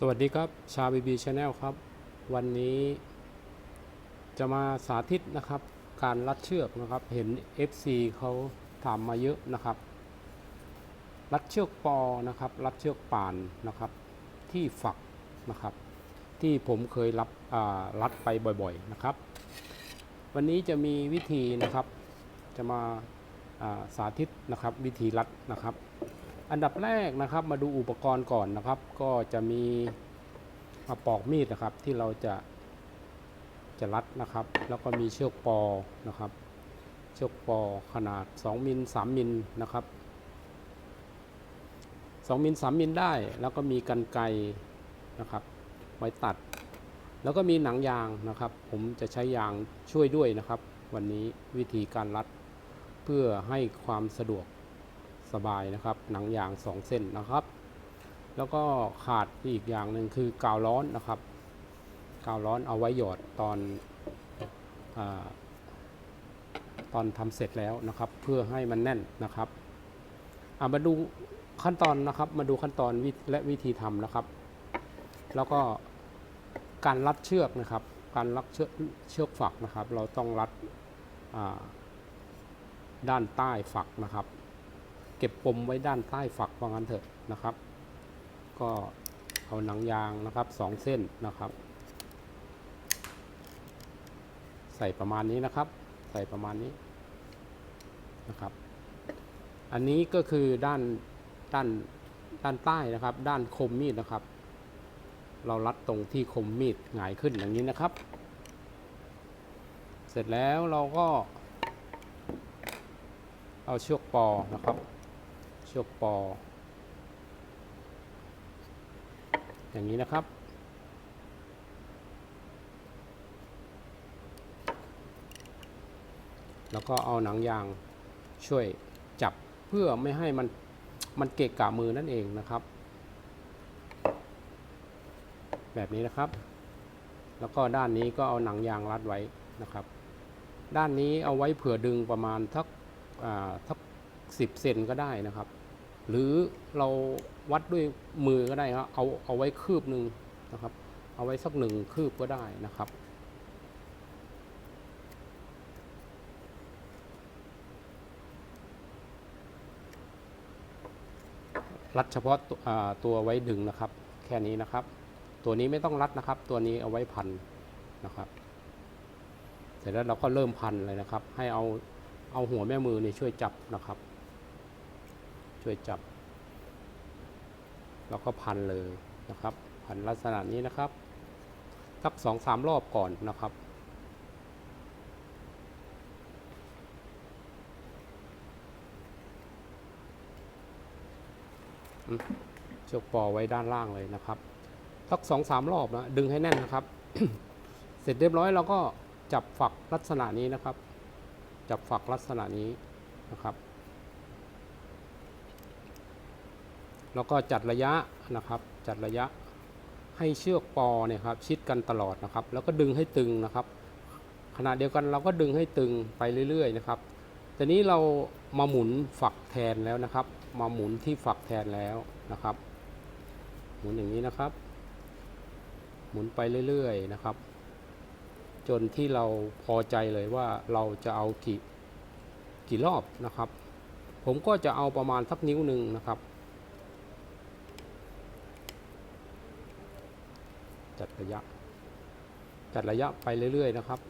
สวัสดีครับชาบีบีชาแนลครับ วันนี้จะมาสาธิตนะครับ การรัดเชือกนะครับ เห็น FC เขาถามมาเยอะนะครับ รัดเชือกปอนะครับ รัดเชือกป่านนะครับ ที่ฝักนะครับ ที่ผมเคยรับอ่ารัดไปบ่อยๆนะครับ วันนี้จะมีวิธีนะครับ จะมาาสาธิตนะครับ วิธีรัดนะครับ อันดับแรกนะครับมาดูอุปกรณ์ก่อนนะครับ ก็จะมีมาปอกมีดนะครับที่เราจะจะรัดนะครับ แล้วก็มีเชือกปอนะครับ เชือกปอขนาด 2มิล3มิลนะครับ2มิล3มิลได้ แล้วก็มีกันไกนะครับไว้ตัด แล้วก็มีหนังยางนะครับ ผมจะใช้ยางช่วยด้วยนะครับ วันนี้วิธีการรัดเพื่อให้ความสะดวก สบายนะครับ หนังยาง 2 เส้นนะครับ แล้วก็ขาดอีกอย่างหนึ่งคือกาวร้อนนะครับ กาวร้อนเอาไว้หยอดตอนอตอนทำเสร็จแล้วนะครับ เพื่อให้มันแน่นนะครับอะมาดูขั้นตอนนะครับ มาดูขั้นตอนวิและวิธีทำนะครับ แล้วก็การรัดเชือกนะครับ การรัดเชือกเชือกฝักนะครับ เราต้องรัดด้านใต้ฝักนะครับ เก็บปมไว้ด้านใต้ฝักว่างั้นเถอะนะครับ ก็เอาหนังยางนะครับสองเส้นนะครับ ใส่ประมาณนี้นะครับ ใส่ประมาณนี้นะครับ อันนี้ก็คือด้านด้านด้านใต้นะครับ ด้านคมมีดนะครับ เรารัดตรงที่คมมีดหงายขึ้นอย่างนี้นะครับ เสร็จแล้วเราก็เอาเชือกปอนะครับ เชือกปอ อย่างนี้นะครับ แล้วก็เอาหนังยางช่วยจับเพื่อไม่ให้มันมันเกะกะมือนั่นเองนะครับ แบบนี้นะครับ แล้วก็ด้านนี้ก็เอาหนังยางรัดไว้นะครับ ด้านนี้เอาไว้เผื่อดึงประมาณทักอ่าทักสิบเซนก็ได้นะครับ หรือเราวัดด้วยมือก็ได้ครับเอาเอาไว้คืบหนึ่งนะครับ เอาไว้สักหนึ่งคืบก็ได้นะครับรัดเฉพาะตัวตัวไว้ดึงนะครับ แค่นี้นะครับ ตัวนี้ไม่ต้องรัดนะครับ ตัวนี้เอาไว้พันนะครับเสร็จแล้วเราก็เริ่มพันเลยนะครับ ให้เอาเอาหัวแม่มือนี่ช่วยจับนะครับ ช่วยจับ แล้วก็พันเลยนะครับ พันลักษณะนี้นะครับสักสองสามรอบก่อนนะครับ เชือกปอไว้ด้านล่างเลยนะครับสักสองสามรอบนะดึงให้แน่นนะครับ เสร็จเรียบร้อยเราก็จับฝักลักษณะนี้นะครับ จับฝักลักษณะนี้นะครับ แล้วก็จัดระยะนะครับจัดระยะให้เชือกปอเนี่ยครับชิดกันตลอดนะครับ แล้วก็ดึงให้ตึงนะครับ ขณะเดียวกันเราก็ดึงให้ตึงไปเรื่อย ๆ นะครับแต่นี้เรามาหมุนฝักแทนแล้วนะครับ มาหมุนที่ฝักแทนแล้วนะครับ หมุนอย่างนี้นะครับ หมุนไปเรื่อยๆนะครับ จนที่เราพอใจเลยว่าเราจะเอากี่กี่รอบนะครับ ผมก็จะเอาประมาณสักนิ้วหนึ่งนะครับ จัดระยะ จัดระยะไปเรื่อยๆนะครับ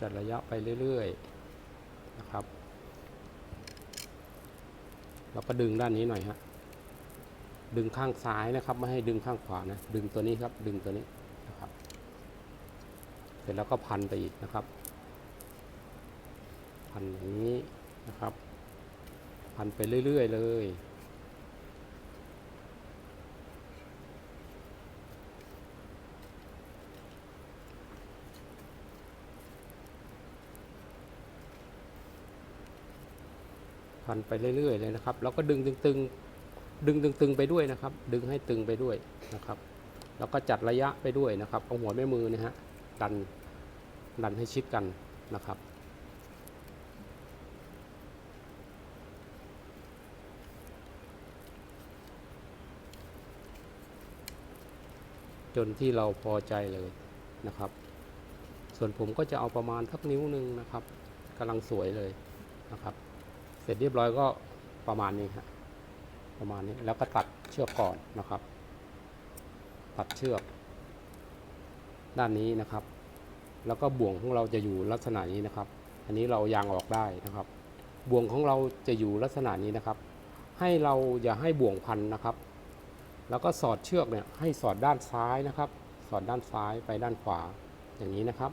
จัดระยะไปเรื่อยๆนะครับเราก็ดึงด้านนี้หน่อยฮะดึงข้างซ้ายนะครับ ไม่ให้ดึงข้างขวานะดึงตัวนี้ครับ ดึงตัวนี้นะครับ เสร็จแล้วก็พันไปอีกนะครับ พันอย่างนี้นะครับ พันไปเรื่อยๆเลยันไปเรื่อยๆเลยนะครับ แล้วก็ดึงตึงๆ ดึงตึงๆไปด้วยนะครับ ดึงให้ตึงไปด้วยนะครับ แล้วก็จัดระยะไปด้วยนะครับเอาหัวแม่มือนะฮะดันดันให้ชิดกันนะครับจนที่เราพอใจเลยนะครับ ส่วนผมก็จะเอาประมาณทักนิ้วหนึ่งนะครับกำลังสวยเลยนะครับ เสร็จเรียบร้อยก็ประมาณนี้ครับประมาณนี้แล้วก็ตัดเชือกก่อนนะครับ ตัดเชือก ด้านนี้นะครับ แล้วก็บ่วงของเราจะอยู่ลักษณะนี้นะครับ อันนี้เรายางออกได้นะครับ บ่วงของเราจะอยู่ลักษณะนี้นะครับ ให้เราอย่าให้บ่วงพันนะครับ แล้วก็สอดเชือกเนี่ยให้สอดด้านซ้ายนะครับ สอดด้านซ้ายไปด้านขวาอย่างนี้นะครับ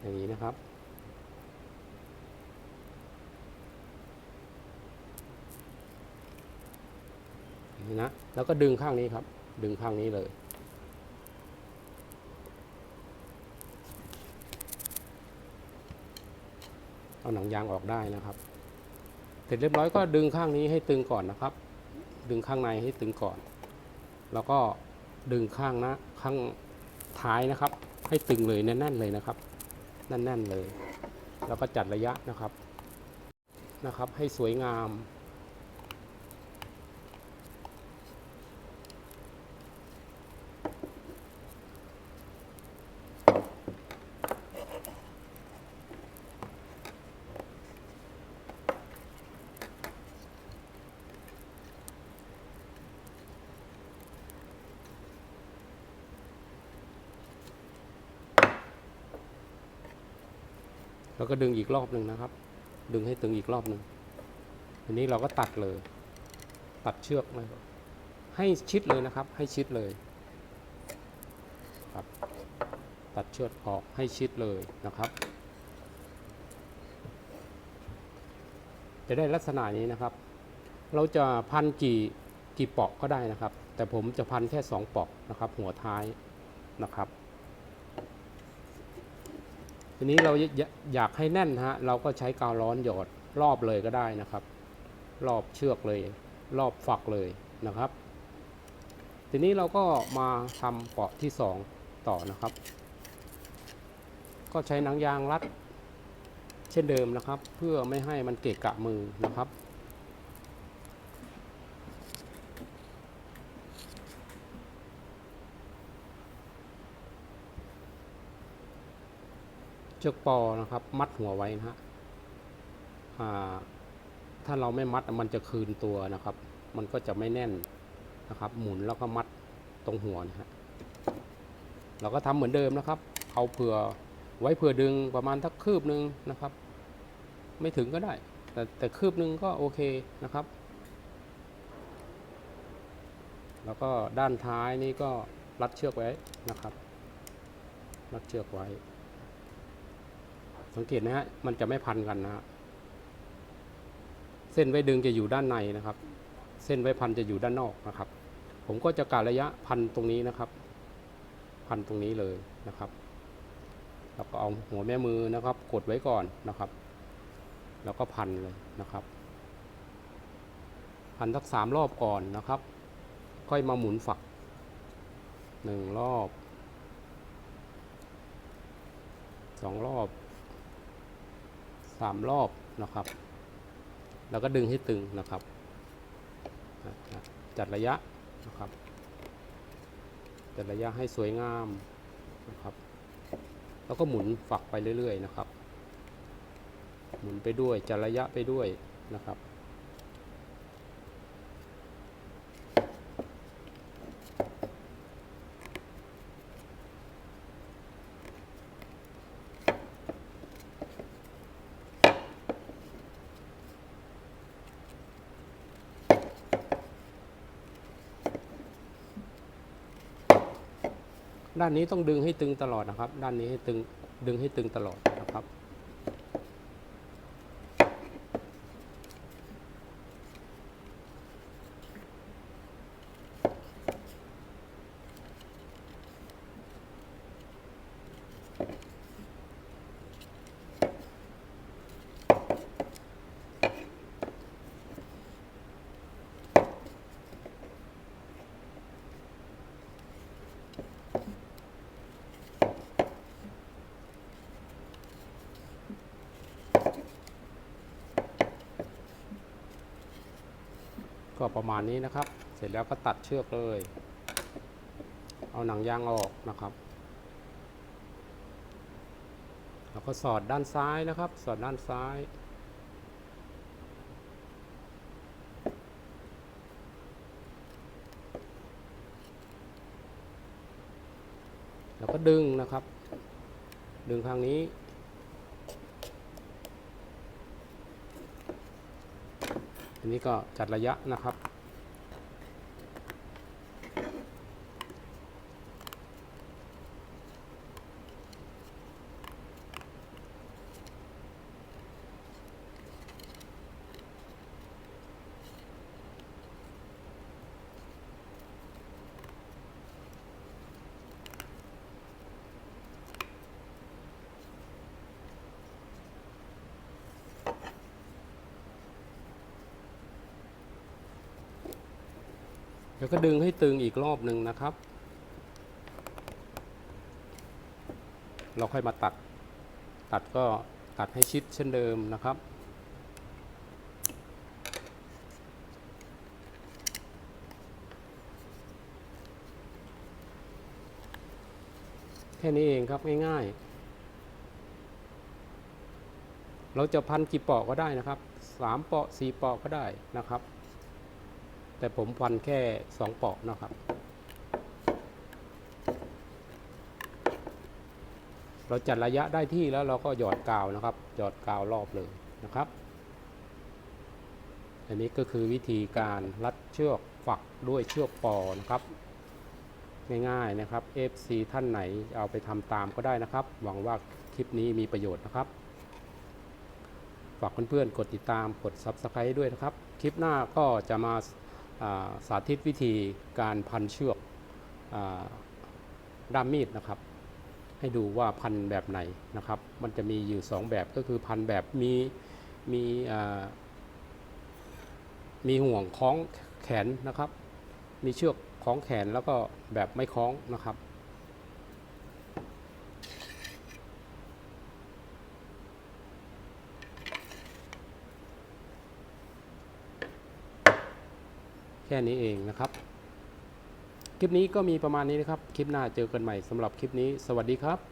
อย่างนี้นะครับ อย่าง นี้นะแล้วก็ดึงข้างนี้ครับ ดึงข้างนี้เลย เอาหนังยางออกได้นะครับ เสร็จเรียบร้อยก็ดึงข้างนี้ให้ตึงก่อนนะครับ ดึงข้างในให้ตึงก่อน แล้วก็ดึงข้างนะข้างท้ายนะครับ ให้ตึงเลยแน่นๆเลยนะครับแน่นๆเลย แล้วก็จัดระยะนะครับนะครับ ให้สวยงาม แล้วก็ดึงอีกรอบหนึ่งนะครับ ดึงให้ตึงอีกรอบหนึ่งทีนี้เราก็ตัดเลย ตัดเชือกนะครับให้ชิดเลยนะครับ ให้ชิดเลยครับ ตัดเชือกออกให้ชิดเลยนะครับ จะได้ลักษณะนี้นะครับ เราจะพันกี่กี่ปอกก็ได้นะครับ แต่ผมจะพันแค่สองปอกนะครับ หัวท้ายนะครับ ทีนี้เราอยอยากให้แน่นฮะเราก็ใช้กาวร้อนหยอดรอบเลยก็ได้นะครับ รอบเชือกเลย รอบฝักเลยนะครับ ทีนี้เราก็มาทำเปาะที่สองต่อนะครับ ก็ใช้หนังยางรัด เช่นเดิมนะครับ เพื่อไม่ให้มันเกะกะมือนะครับเชือกปอนะครับ มัดหัวไว้นะฮะถ้าเราไม่มัดมันจะคืนตัวนะครับ มันก็จะไม่แน่นนะครับ หมุนแล้วก็มัดตรงหัวนะฮะเราก็ทำเหมือนเดิมนะครับ เอาเผื่อ ไว้เผื่อดึงประมาณทักคืบหนึ่งนะครับ ไม่ถึงก็ได้ แต่แต่คืบหนึ่งก็โอเคนะครับ แล้วก็ด้านท้ายนี่ก็รัดเชือกไว้นะครับ รัดเชือกไว้ สังเกตนะฮะมันจะไม่พันกันนะฮะเส้นไว้ดึงจะอยู่ด้านในนะครับ เส้นไว้พันจะอยู่ด้านนอกนะครับ ผมก็จะกะระยะพันตรงนี้นะครับ พันตรงนี้เลยนะครับ แล้วก็เอาหัวแม่มือนะครับ กดไว้ก่อนนะครับ แล้วก็พันเลยนะครับ พันสักสามรอบก่อนนะครับ ค่อยมาหมุนฝักหนึ่งรอบสองรอบสามรอบนะครับ แล้วก็ดึงให้ตึงนะครับ จัดระยะนะครับ จัดระยะให้สวยงามนะครับ แล้วก็หมุนฝักไปเรื่อยๆนะครับ หมุนไปด้วยจัดระยะไปด้วยนะครับ ด้านนี้ต้องดึงให้ตึงตลอดนะครับ ด้านนี้ให้ตึงดึงให้ตึงตลอด ก็ประมาณนี้นะครับ เสร็จแล้วก็ตัดเชือกเลย เอาหนังยางออกนะครับแล้วก็สอดด้านซ้ายนะครับ สอดด้านซ้าย แล้วก็ดึงนะครับ ดึงข้างนี้ อันนี้ก็จัดระยะนะครับ แล้วก็ดึงให้ตึงอีกรอบหนึ่งนะครับ เราค่อยมาตัด ตัดก็ตัดให้ชิดเช่นเดิมนะครับแค่นี้เองครับง่ายๆ เราจะพันกี่ปอกก็ได้นะครับสามปอกสี่ปอกก็ได้นะครับ แต่ผมพันแค่สองปอกนะครับ เราจัดระยะได้ที่แล้วเราก็หยอดกาวนะครับ หยอดกาวรอบเลยนะครับ อันนี้ก็คือวิธีการรัดเชือกฝักด้วยเชือกปอนะครับง่ายๆนะครับ FC ท่านไหนเอาไปทำตามก็ได้นะครับ หวังว่าคลิปนี้มีประโยชน์นะครับ ฝากเพื่อนๆกดติดตามกด Subscribe ด้วยนะครับ คลิปหน้าก็จะมา สาธิตวิธีการพันเชือกอด้ามมีดนะครับ ให้ดูว่าพันแบบไหนนะครับ มันจะมีอยู่ 2 แบบก็คือพันแบบมีมีมีห่วงคล้องแขนนะครับ มีเชือกคล้องแขนแล้วก็แบบไม่คล้องนะครับ ค่นี้เองนะครับ คลิปนี้ก็มีประมาณนี้นะครับ คลิปหน้าเจอกันใหม่สำหรับคลิปนี้ สวัสดีครับ